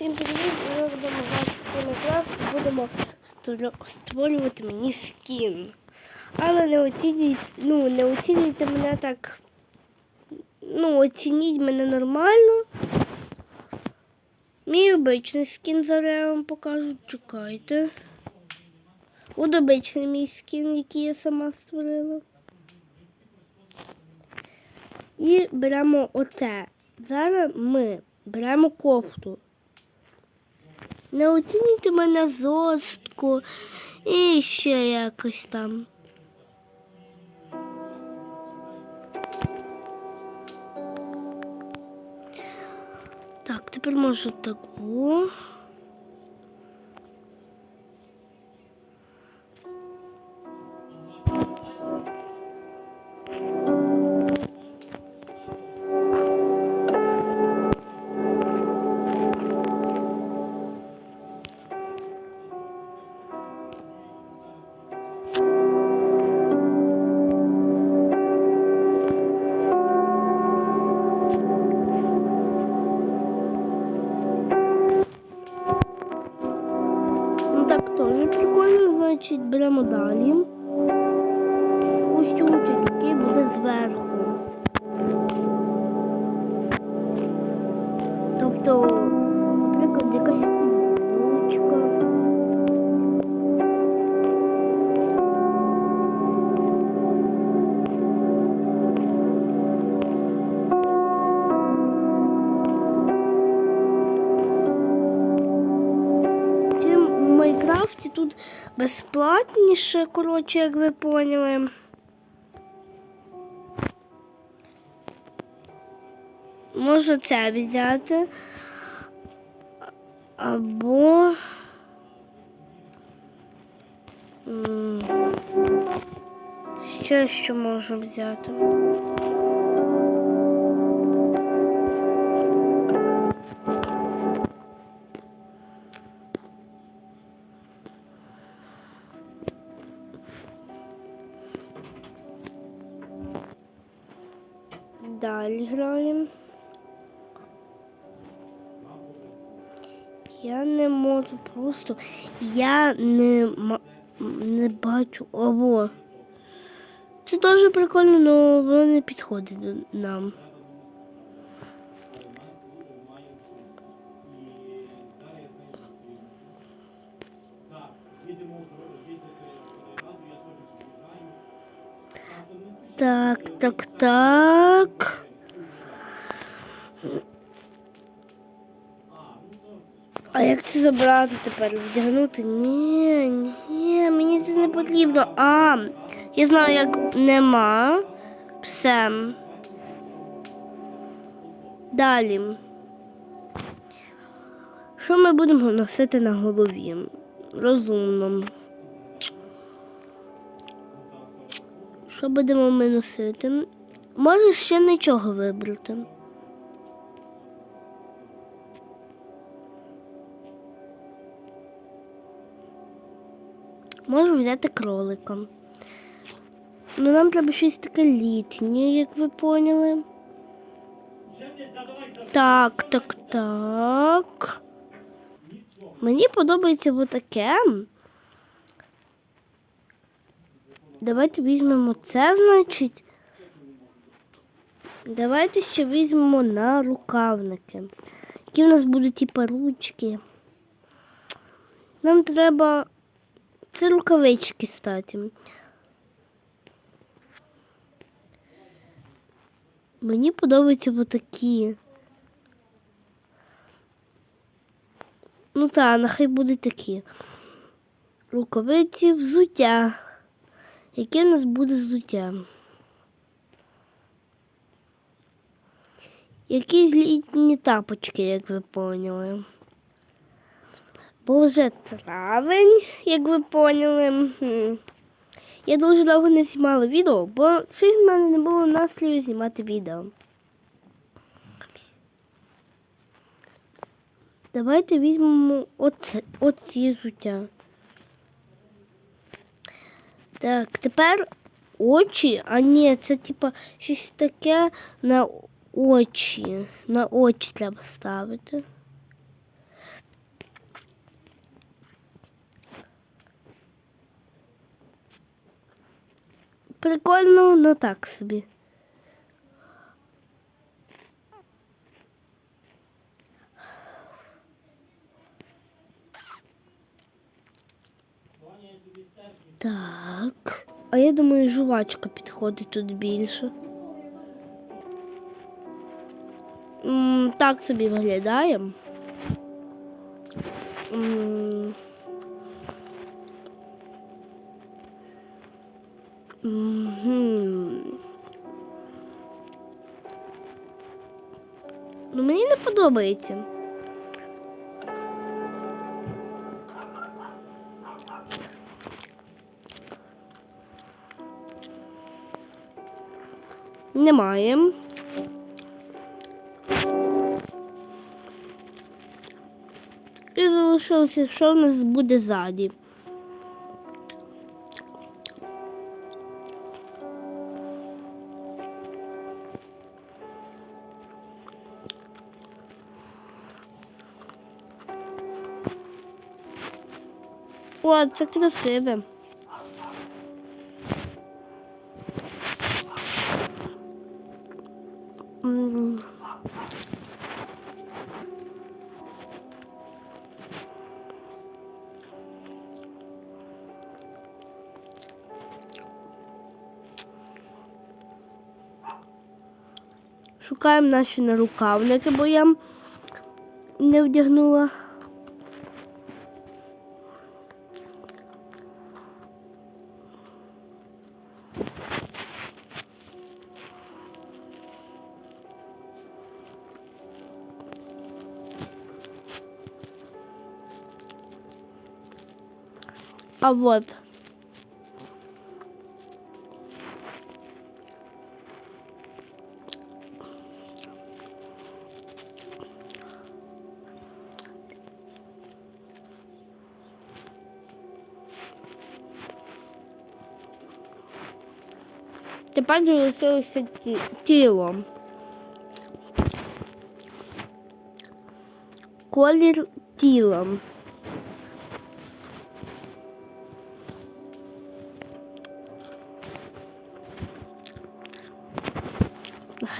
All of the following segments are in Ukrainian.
Всім привіт! Ми будемо грати Майнкрафт будемо створювати мені скін. Але не оцінюйте, ну, не оцінюйте мене так. Ну, оцініть мене нормально. Мій обичний скін зараз я вам покажу. Чекайте. От обичний мій скін, який я сама створила. І беремо оце. Зараз ми беремо кофту. Не оцінюйте мене жорстко і ще якось там. Так, тепер можу так теж прикольно, значить беремо далі. Костюмчик, який буде зверху. Тобто, безплатніше, коротше, як ви поняли. Можу це взяти. Або. Ще що можу взяти. Я не можу просто. Я не, не бачу. Ого. Це дуже прикольно, але воно не підходить до нам. Так, так, так. А як це забрати тепер? Вдягнути? Ні, ні, мені це не потрібно. А, я знаю, як нема. Все. Далі. Що ми будемо носити на голові? Розумно. Що будемо ми носити? Можеш ще нічого вибрати. Можемо взяти кролика. Ну нам треба щось таке літнє, як ви поняли. Так, так, так. Мені подобається отаке. Давайте візьмемо це, значить. Давайте ще візьмемо на рукавники. Які в нас будуть типа ручки. Нам треба. Це рукавички, кстати. Мені подобаються отакі. Ну так, нехай будуть такі. Рукавиці взуття. Яке в нас буде взуття? Якісь літні тапочки, як ви поняли. Бо вже травень, як ви поняли. Я дуже довго не знімала відео, бо щось в мене не було настрою знімати відео. Давайте візьмемо оце, оці взуття. Так, тепер очі, а ні, це типа щось таке на очі. На очі треба ставити. Прикольно, но так собі. Так. А я думаю, жувачка підходить тут більше. М, Так собі виглядає. М. Мгм. Ну, мені не подобається. Немає. І залишилося, що в нас буде ззаді. О, це красиве. Шукаємо наші нарукавники, бо я не вдягнула. А вот. Тепер залишилося ті- тіло. Колір тіла.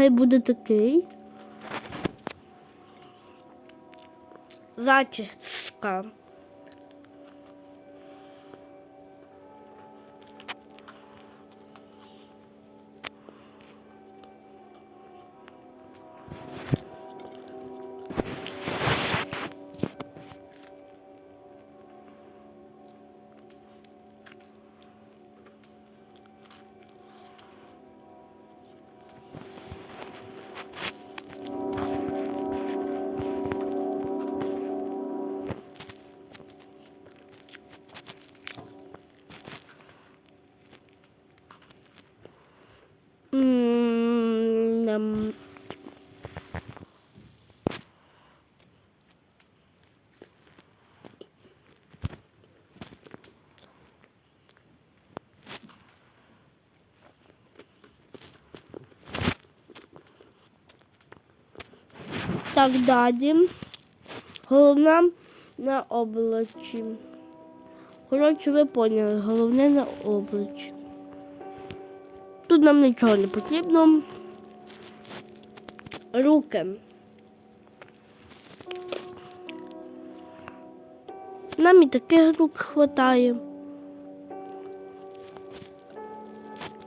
Хай буде такий. Зачістка. Так далі. Головна на обличчі. Коротше, ви поняли, головне на обличчі. Тут нам нічого не потрібно. Руки. Нам і таких рук хватає.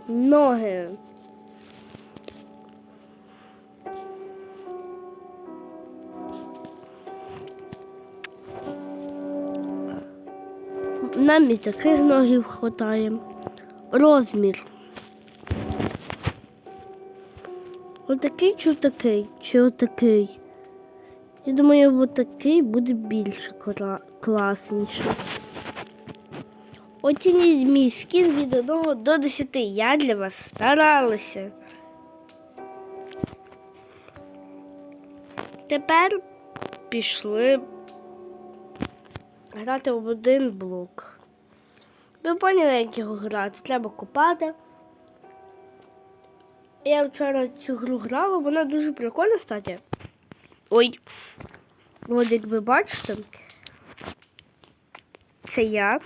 Ноги. Нам і таких ногів хватає. Розмір. Отакий чи отакий? Чи отакий? Я думаю, отакий буде більше класніше. Оцініть мій скін від 1 до 10. Я для вас старалася. Тепер пішли грати в один блок. Ви поняли, як його грати? Треба купати. Я вчора цю гру грала, вона дуже прикольна, кстати. Ой. От як ви бачите, це я.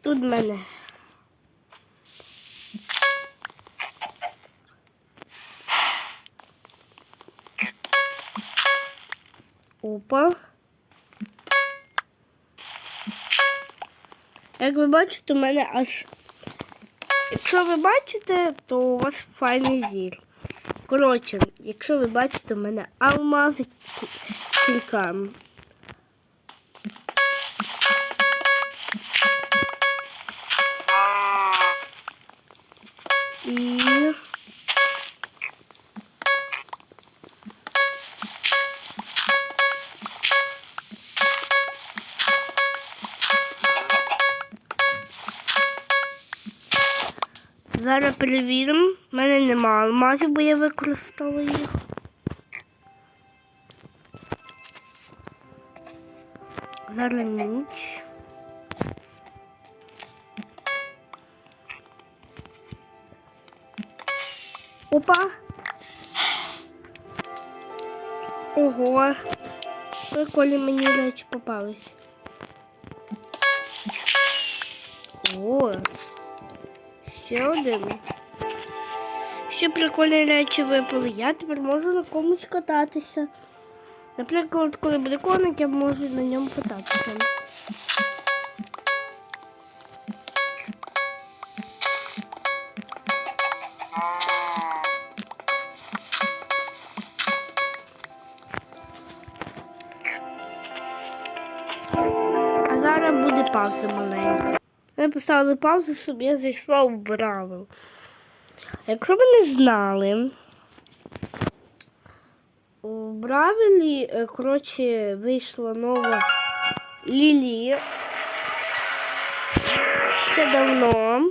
Тут в мене? Опа. Як ви бачите, у мене аж. Якщо ви бачите, то у вас файний зір. Коротше, якщо ви бачите, у мене алмази кі- перевіримо. У мене немає алмазів, бо я використала їх. Зараз ніч. Опа. Ого. Прикольні мені речі попались. О. Ще один. Ще прикольні речі випали. Я тепер можу на комусь кататися. Наприклад, коли буде коник, я можу на ньому кататися. А зараз буде пауза маленька. Ми поставили паузу, щоб я зайшла в Бравл. Якщо ви не знали, у Бравелі, е, коротше, вийшла нова Лілі. Ще давно.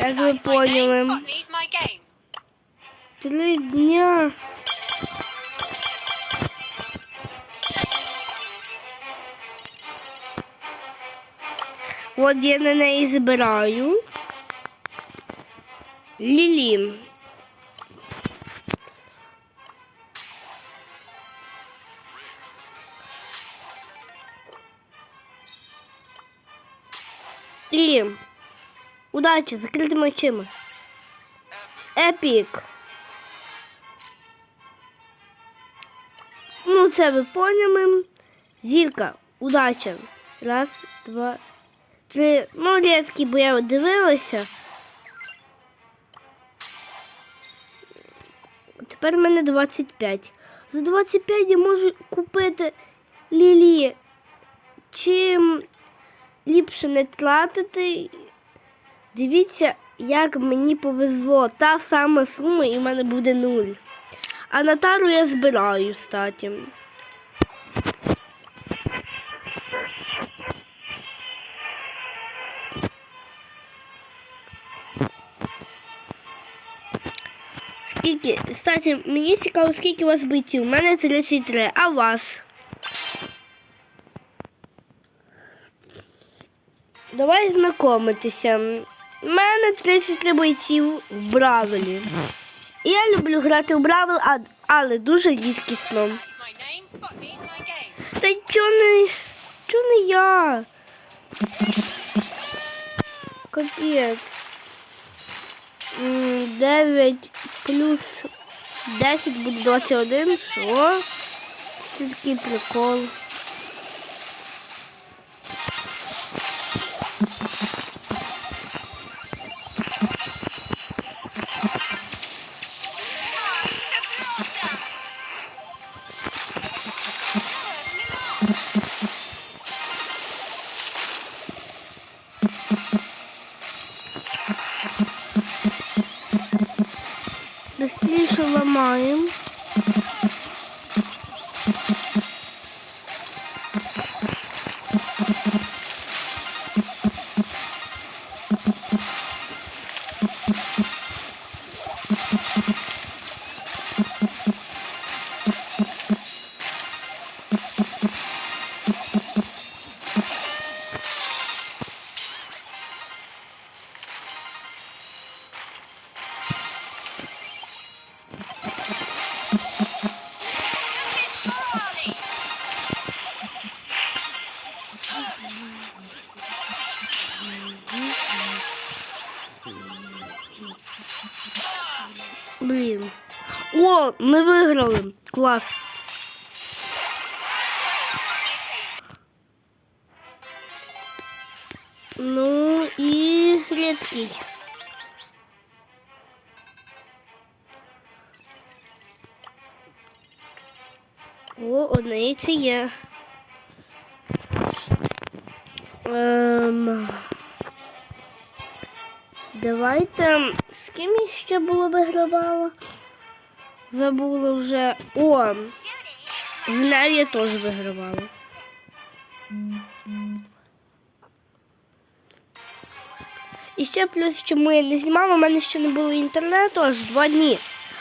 Як ви поняли, три дня. От я на неї збираю. Лілі. Лілі. Удачі, закритими очима. Епік. Ну, це ви поняли. Зірка, удача. Раз, два, три. Ну, рідкі, бо я дивилася. Тепер в мене 25. За 25 я можу купити лілі. Чим ліпше не тратити. Дивіться, як мені повезло. Та сама сума і в мене буде нуль. А на тару я збираю, кстати. Кстати, мені цікаво, скільки у вас битів. У мене 33, а у вас? Давай знайомитися. У мене 33 бойців в Бравелі. Я люблю грати в Бравел, але дуже рідкісно. Та чо не, чо не я? Капець. М, 9 плюс 10 буде 21. Що? Це прикол. Ламаємо. Клас. Ну і рідкий. О, одиниці є. Ем... Давайте з ким я ще було вигравала? Забула вже. О! З нею я теж вигравала. І ще плюс, чому я не знімала, у мене ще не було інтернету аж два дні.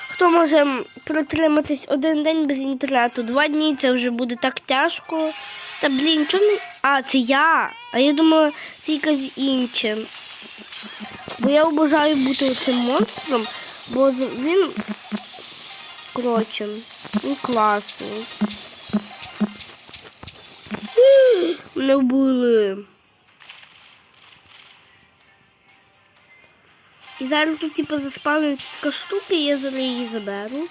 Хто може протриматись один день без інтернету? Два дні це вже буде так тяжко. Та блін, чому не. А, це я. А я думала, це якась інша. Бо я обожаю бути цим монстром, бо він коротше, він класний. Мене вбили. І зараз тут типу заспавниться така штука, я зараз її заберу.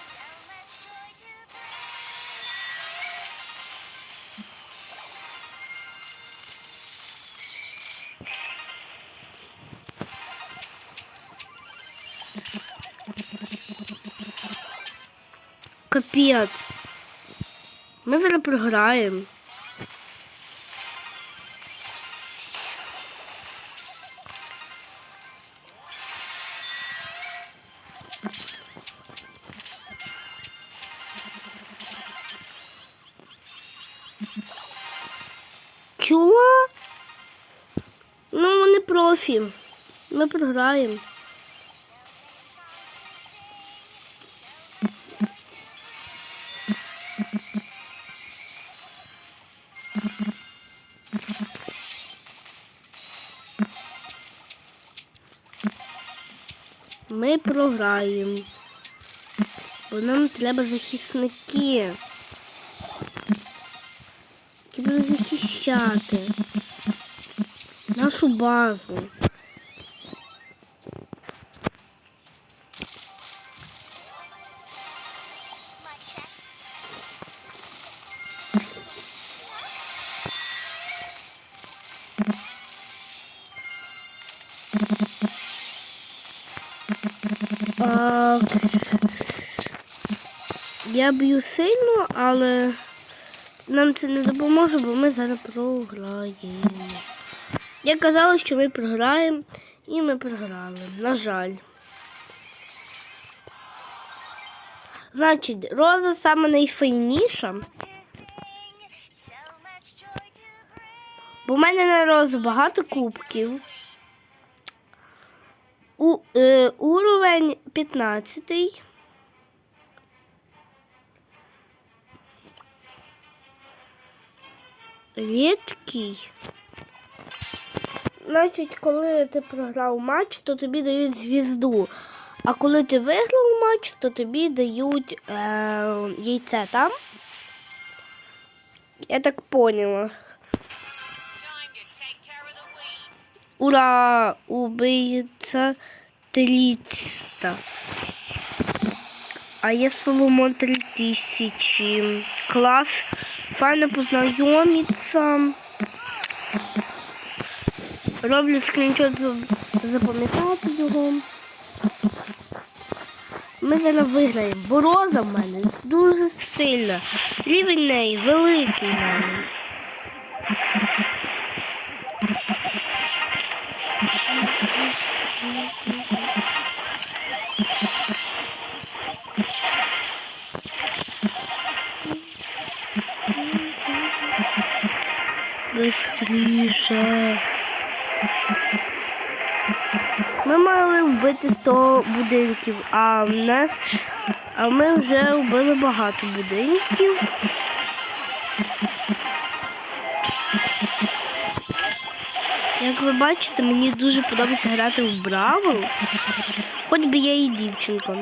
Капець. Ми зараз програємо. Чого? Ну, вони профі. Ми програємо. Програємо. Бо нам треба захисники. Треба захищати нашу базу. Я б'ю сильно, але нам це не допоможе, бо ми зараз програємо. Я казала, що ми програємо, і ми програли. На жаль. Значить, роза саме найфайніша. Бо в мене на розу багато кубків. У, е, уровень 15. Рідкий. Значить, коли ти програв матч, то тобі дають звізду. А коли ти виграв матч, то тобі дають е, яйце там. Я так поняла. Ура! Убийця 300. А є Соломон 3000. Клас. Файно познайомиться. Роблю скріншот, запам'ятати його. Ми зараз виграємо. Бороза в мене дуже сильна. Рівень неї великий в мене. Вбити 100 будинків, а в нас а ми вже вбили багато будинків. Як ви бачите, мені дуже подобається грати в Бравл, хоч би я і дівчинка.